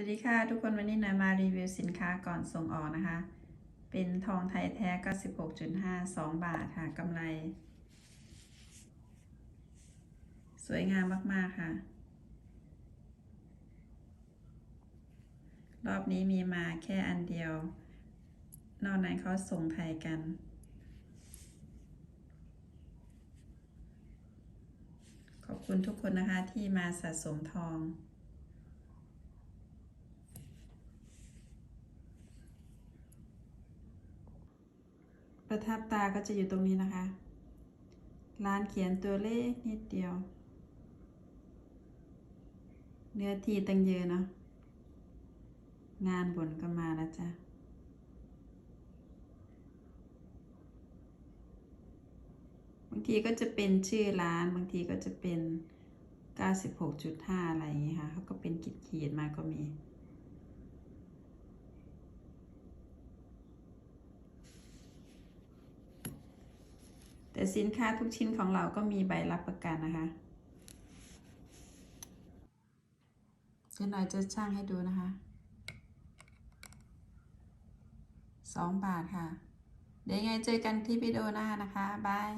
วัสดีค่ะ ทุกคนวันนี้หนายมารีวิวสินค้าก่อนส่งออกนะคะ เป็นทองไทยแท้96.5 2บาทค่ะกำไร สวยงามมาก ๆ ค่ะ รอบนี้มีมาแค่อันเดียว นอกนั้นเขาส่งไทยกัน ขอบคุณทุกคนนะคะที่มาสะสมทอง ประทับตาก็จะอยู่ตรงนี้นะคะ ร้านเขียนตัวเลขนิดเดียว เนื้อที่ตั้งเยอะเนาะ งานบนก็มาแล้วจ้ะบางทีก็จะเป็นชื่อร้านบางทีก็จะเป็น 96.5 อะไรอย่างเงี้ยค่ะเขาก็เป็นขีดๆมาก็มี แต่สินค้าทุกชิ้นของเราก็มีใบรับประกันนะคะเดี๋ยวหน่อยจะช่างให้ดูนะคะสองบาทค่ะ เดี๋ยวยังไงเจอกันที่วิดีโอหน้านะคะ บาย